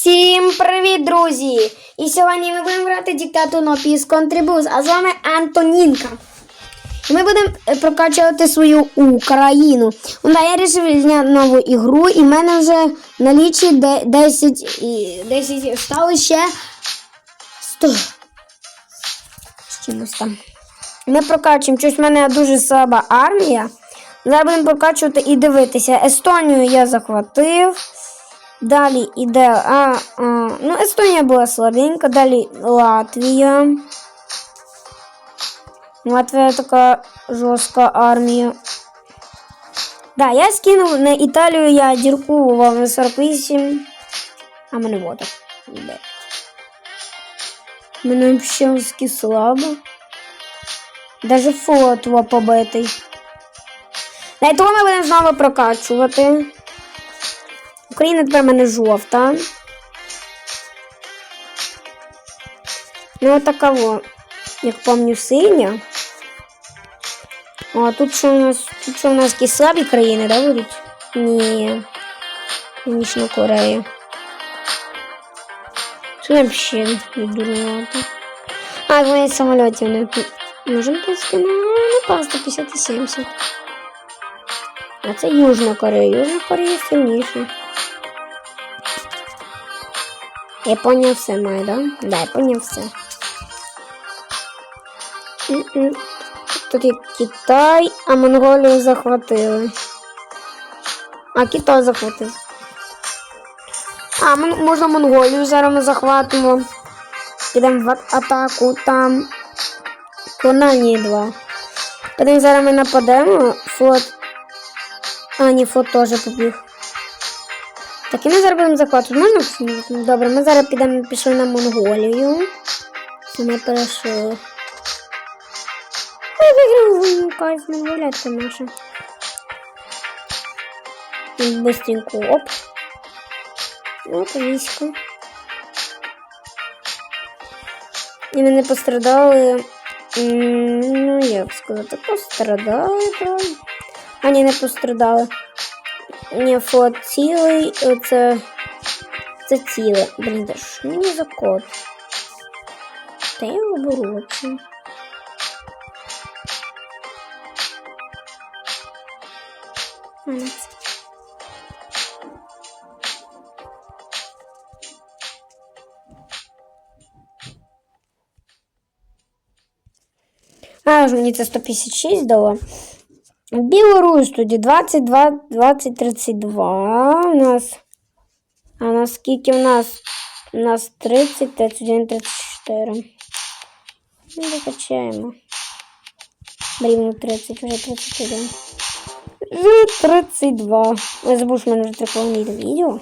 Всім привіт, друзі! І сьогодні ми будемо грати диктату Нопіс Контрибус, а з вами Антонінка. І ми будемо е, прокачувати свою Україну. Ну, да, я вирішив зняти нову ігру, і в мене вже на лічі 10, і 10 стало ще 100. З чимось там. Ми прокачуємо. Щось в мене дуже слаба армія. Зараз будемо прокачувати і дивитися. Естонію я захватив. Далі іде. А, а, ну, Естонія була слабенька. Далі Латвія. Латвія така жорстка армія. Да, я скинув на Італію я дірку в 48. А мене вода. Іде. Мене взагалі слабо. Даже флот побитий. На того ми будемо знову прокачувати. Україна в мене жовта. Ну, отака во, як пам'ятаю, синя. О, тут що у нас, тут що у нас якісь слабі країни, да, будуть? Ні. Північна Корея. Це взагалі віддурнувати. А, вони самолітів не можемо пусти на, на пасту 50 і 70. А це Южна Корея. Южна Корея сильніша. Японія все має, да? Да, Японія все. М-м. Тут є Китай, а Монголію захватили. А Китай захватив. А, можна Монголію зараз ми захватимо. Підемо в атаку там. Конанії 2. Потім зараз ми нападемо. Флот. А, ні, флот теж побіг. Так, і ми зараз будемо захватувати. Можна посунути? Добре, ми зараз підемо пішли на Монголію. Ми перейшли. Ми виграли кайф Монголія це наша. Быстренько, оп. От військо. І ми не пострадали. Ну, як сказати, пострадали, правда. А ні, не пострадали. Ні, флот цілий, це. Це ціле. Блін, де ж мені за код? Та я його беру оце. А, не це. А, ж мені це 156 дало. Білорусь тоді 22, 20, 32. У нас. А наскільки в нас? У нас 30, 31, 34. Ну, закачаємо. Рівно 30, вже 31. Вже 32. Я забув, що в мене вже триковані відео.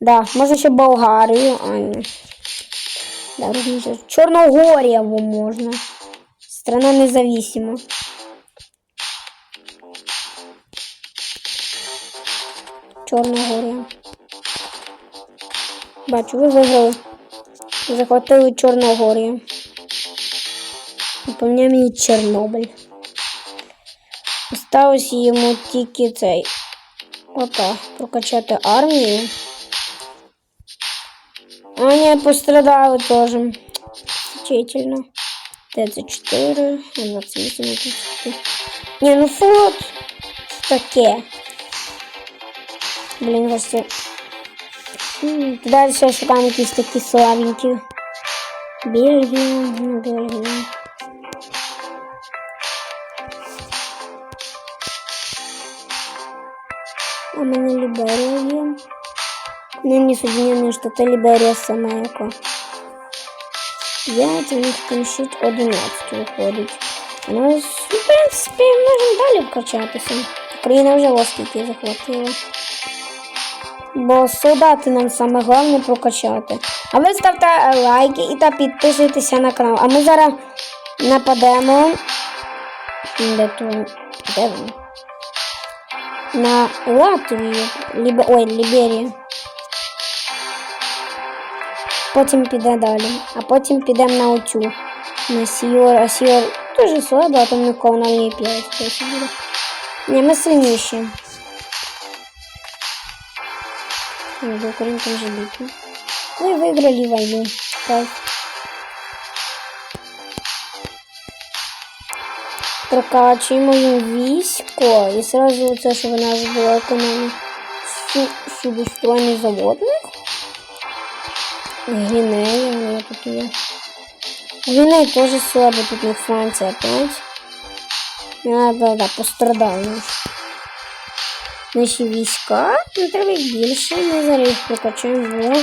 Да, можна ще Болгарію. А, ні. Да, розумієте. Чорногорія можна. Страна независима. Чорногорія. Бачу, ви виграли. Захватили Чорногорію. Наповняє мені Чорнобиль. Осталось йому тільки цей. Опа, прокачати армію. А ні, пострадали теж. Вчительно. Т-4, 28, 34. Ні, ну флот. Таке. Блін, гості. М, Далі ще шукаємо якісь такі слабенькі. Бельгія, ну, Бельгія. А в мене Ліберія є. Нині Соединені Штати Ліберія сама яка. 5, у них там щит 11 виходить. У нас, ну, в принципі, можемо далі вкачатися. Україна вже ось скільки захватила. Бо солдати нам саме головне прокачати. А ви ставте лайки і та підписуйтеся на канал. А ми зараз нападемо. Де то? Де? На Латвію. Лібе... Ой, Ліберію. Потім піде далі. А потім підемо на оцю. На Сіор. А Сіор дуже слабо, а там нікого на лінії 5 хтось буде. Ні, ми сильніші. Ой, до Українки вже бітно. Вы выиграли войну. Кайф. Прокачуємо військо. І сразу це, що в нас було економія су судостроєння заводних. Гвінея, ну, тут є. Гвінея теж слабо, тут не Франція опять. А, да, да, пострадали Наші війська, ну треба їх більше, ми зараз їх прокачаємо. во.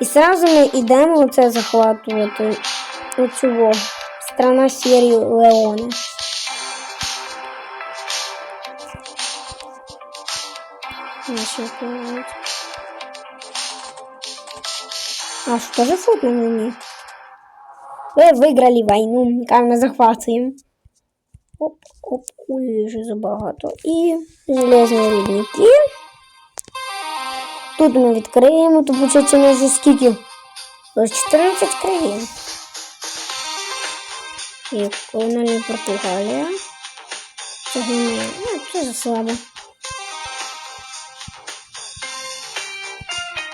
І сразу ми йдемо оце захватувати оцю страна серії Леона. Наші впливають. А что за фут на мне? Вы выиграли войну, как мы захватываем. Оп, вже забагато. І железні рудники. Тут ми відкриємо, то получається у нас за скільки? Ось 14 країн. І колональна Португалія. Це Гвінея. Ну, це за слабо.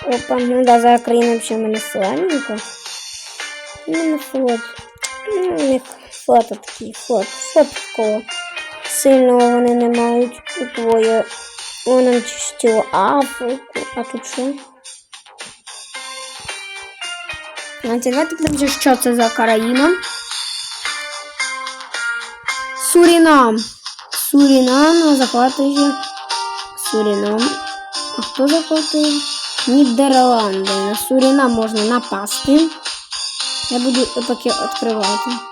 Опа, ну да, за взагалі в мене слабенько. Ну, флот. Ну, у них флот такий, флот. Флот такого. Сильного вони не мають у твоє. Вона чистила Африку. А тут що? Давайте подивимося, що це за країна. Сурінам. Сурінам захватує. Сурінам. А хто захватує? Нідерланди. На Сурінам можна напасти. Я буду поки відкривати.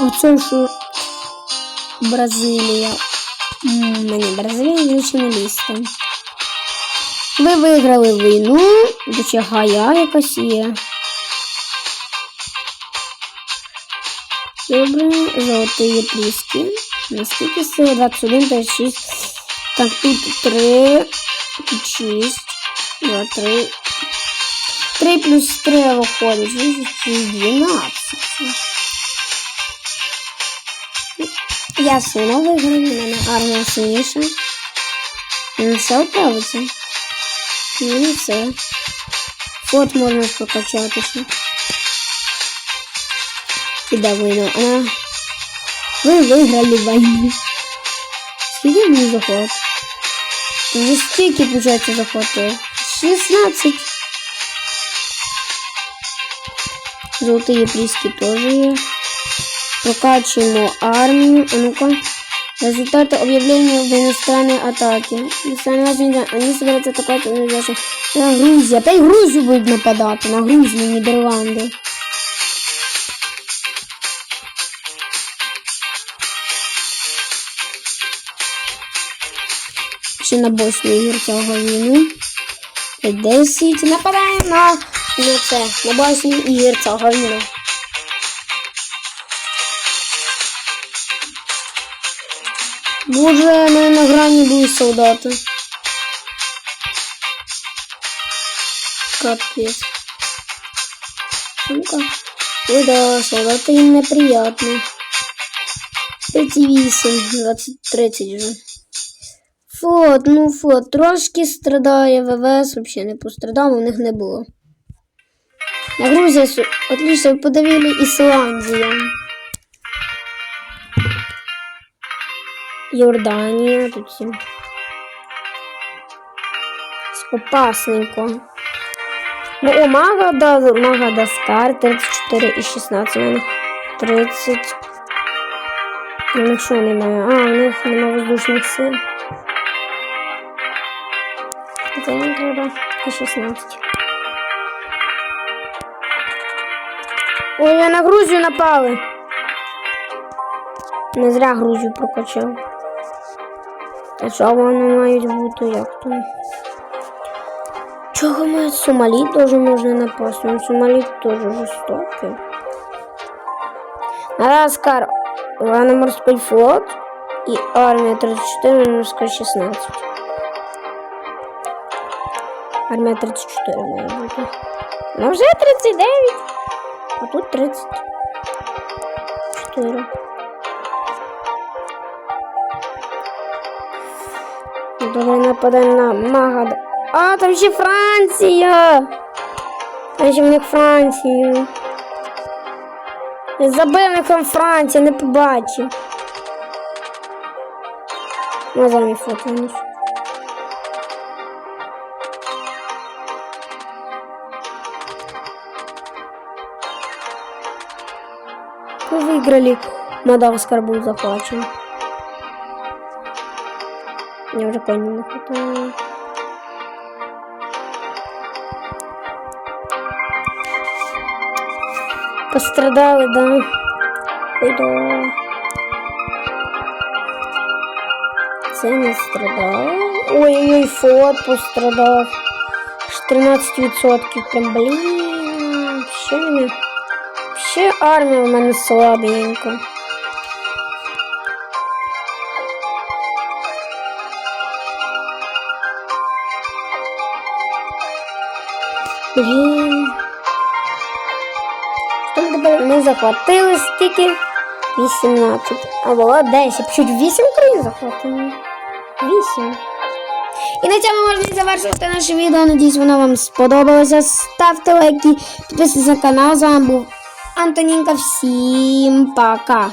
Оце що Бразилія. Мені Бразилія не лізти. Ви виграли війну, до ще гая якась є. Добре, золоті пліски. Наскільки сили? 21, 26. Так, тут 3, тут 6, 2, 3. 3 плюс 3 виходить. 12. Я сильно виграю, в мене армія сильніша. Ну все вправиться. Ну і все. Фот можна прокачатися. Іде війна. Вона... Ви виграли війну. Скільки мені заход? Вже стільки, получається, захватив. 16. Золотые приски тоже є. Прокачуємо армію. А ну-ка. Результаты объявления в иностранной атаке. Иностранные возьмите, они собираются атаковать даже на Грузию. Опять Грузию будут нападать. На Грузию, Нидерланды. Ще на Боснію і Герцеговину. 10. Нападаємо на, на це. На Боснію і Герцеговину. Боже, мене на грані були солдати. Капець. Ну-ка. Ой, да, солдати їм неприятно. 38, 20, 30 вже. Флот, ну флот трошки страдає, ВВС взагалі не пострадав, у них не було. На Грузія, отлично, подавили Ісландія. Йорданія, тут. Опасненько. Ну, у мага, о, Магада, Магадаскар, 34 і 16 у мене. 30. У них що немає? А, у них немає воздушних сил. Це їм треба і 16. Ой, я на Грузію напали. Не зря Грузію прокачав. А що вони мають бути як там? Чого мають Сомалі теж можна напасти? Ну, Сомалі теж жорстокі. Мадагаскар, военно-морской флот и армия 34, морская 16. Армія 34 має бути. Ну вже 39. А тут 34. Добре, нападаємо на Магад... А, там ще Франція. Там ще в них Франція. Я забив як там Франція, не побачив. Ну, за мій фото. ну. Мы выиграли. Мадагаскар был захвачен. Мне уже коней не хватает. Пострадали, да. Ой, да. Це не. Ой-ой-ой, фот пострадав. 13% прям, блін. Ще мене. Ще армія в мене. Що ми захватили скільки? 18. А було 10. Чуть 8 країн захватили. 8. І на цьому можна завершувати наше відео. Надіюсь, воно вам сподобалося. Ставте лайки, підписуйтесь на канал. З вами був Антонінка. Всім пока!